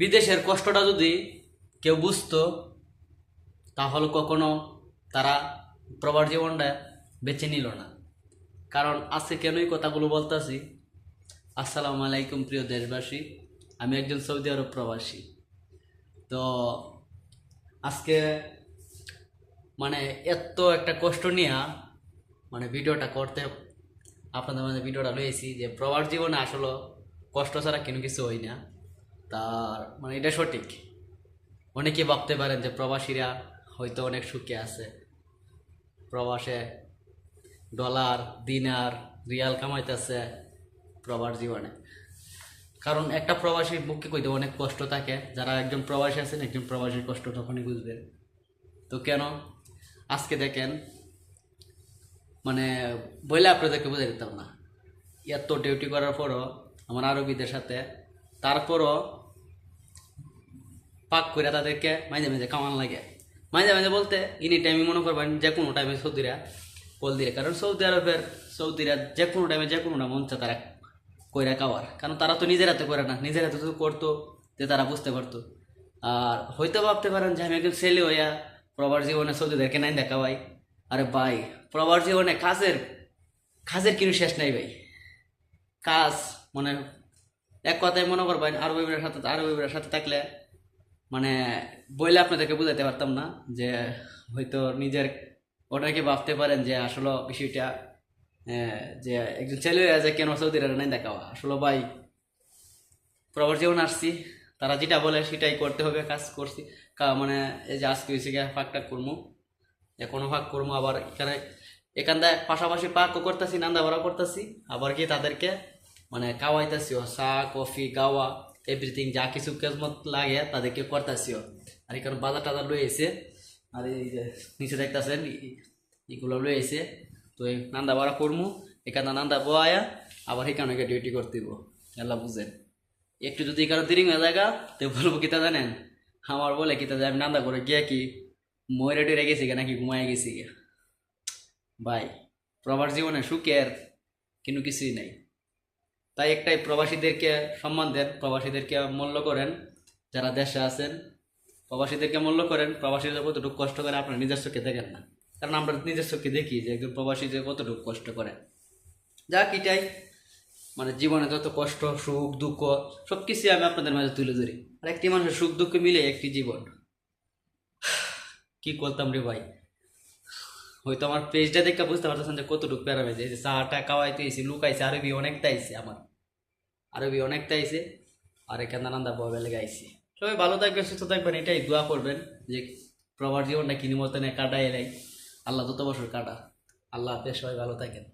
বিদেশের কষ্টটা যদি কেউ বুঝতো, তাহলে কখনো তারা প্রবার জীবনটা বেছে নিল না। কারণ আজকে কেনই কথাগুলো বলতেছি? আসসালামু আলাইকুম প্রিয় দেশবাসী, আমি একজন সৌদি আরব প্রবাসী। তো আজকে মানে এত একটা কষ্ট নিয়ে মানে ভিডিওটা করতে আপনাদের মাঝে ভিডিওটা লয়েছি যে প্রবার জীবনে আসলে কষ্ট ছাড়া কোনো কিছু হয় না। তার মানে এটা সঠিক। অনেকে ভাবতে পারেন যে প্রবাসীরা হয়তো অনেক সুখে আছে। প্রবাসে ডলার, দিনার রিয়াল কামাইতেছে প্রবাস জীবনে। কারণ একটা প্রবাসীর মুখে কইতে অনেক কষ্ট থাকে। যারা একজন প্রবাসী আছেন, একজন প্রবাসীর কষ্ট তখনই বুঝবেন তো কেন? আজকে দেখেন মানে বইলে আপনাদেরকে বুঝে দিতাম না। এত ডিউটি করার পরও আমার আরবিদের সাথে, তারপরও পাক করে তাদেরকে মাঝে মাঝে কামান লাগে। মাঝে মাঝে বলতে ইনি টাইমে মনে করবেন যে কোনো টাইমে সৌদিরা কল দিয়ে কারণ সৌদি আরবের সৌদিরা যে কোনো টাইমে যে কোনোটা মন চায় তারা কইরা খাওয়ার। কারণ তারা তো নিজের হাতে করে না। নিজের হাতে তো করতো যে তারা বুঝতে পারতো। আর হয়তো ভাবতে পারেন যে আমি একজন ছেলে হইয়া প্রবার জীবনে সৌদিদেরকে নাই দেখা ভাই। আরে ভাই প্রবার জীবনে কাজের কাজের কিন্তু শেষ নাই ভাই। কাজ মানে এক কথায় মনে করবেন আরও বিবের সাথে আরও বিবের সাথে থাকলে মানে বইলে আপনাদেরকে বুঝাতে পারতাম না যে হয়তো নিজের ওটাকে ভাবতে পারেন যে আসলে বিষয়টা যে একজন ছেলে যে কেন সৌদিরা নাই দেখা আসলে ভাই প্রবার জীবন আসছি, তারা যেটা বলে সেটাই করতে হবে, কাজ করছি। মানে এই যে আজকে হয়েছে গিয়ে ফাঁকটা করব এখনও ফাঁক করব আবার এখানে এখান থেকে পাশাপাশি পাকও করতেছি, নান্দা ভরা করতেছি, আবার কি তাদেরকে মানে খাওয়াইতেছিও চা, কফি, গাওয়া এভরিথিং যা কিছু কেজমত লাগে তাদেরকে করতেছিও। আর এখানে বাজার টাজার লয়ে এসে আর এই যে নিচে দেখতেছেন এগুলো লয়ে এসে তো এই নান্দা ভরা করব এখানে নান্দা বয়া আবার এখানে ডিউটি করতে দিব এলা বুঝেন। একটু যদি এখানে দেরি হয়ে জায়গা তো বলব, কিতা জানেন? আমার বলে, কিতা যে আমি নান্দা করে গিয়া কি ময়রা টেরে গেছি গে, নাকি ঘুমায় গেছি গে? ভাই, প্রবাস জীবনে সুখের কিন্তু কিছুই নাই। তাই একটাই প্রবাসীদেরকে সম্মান দেন, প্রবাসীদেরকে মূল্য করেন, যারা দেশে আছেন, প্রবাসীদেরকে মূল্য করেন প্রবাসীদের কতটুকু কষ্ট করে আপনার নিজের চোখে দেখেন না। কারণ আমরা নিজের চোখে দেখি যে একজন প্রবাসী যে কতটুকু কষ্ট করে। যা কিটাই মানে জীবনে যত কষ্ট, সুখ, দুঃখ সব কিছুই আমি আপনাদের মাঝে তুলে ধরি। আর একটি মানুষের সুখ দুঃখ মিলে একটি জীবন। কি করতাম রে ভাই? হয়তো আমার পেজটা দেখে বুঝতে পারতেছেন যে কতটুকু প্যারা বেজে এই যে চাটা খাওয়াইতে এসে লুকাইছে, আরবি অনেকটা আইছে আমার। আরবি অনেকটা আইছে, আর এখানে নানান্দা বয়ে বেলে গাইছে সবাই ভালো থাকবেন, সুস্থ থাকবেন, এটাই দোয়া করবেন যে প্রবার জীবনটা কিনি মতনে কাটাই এলাই আল্লাহ যত বছর কাটা, আল্লাহ হাফেজ, সবাই ভালো থাকেন।